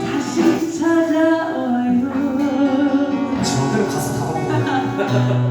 다시 찾아와요. 지금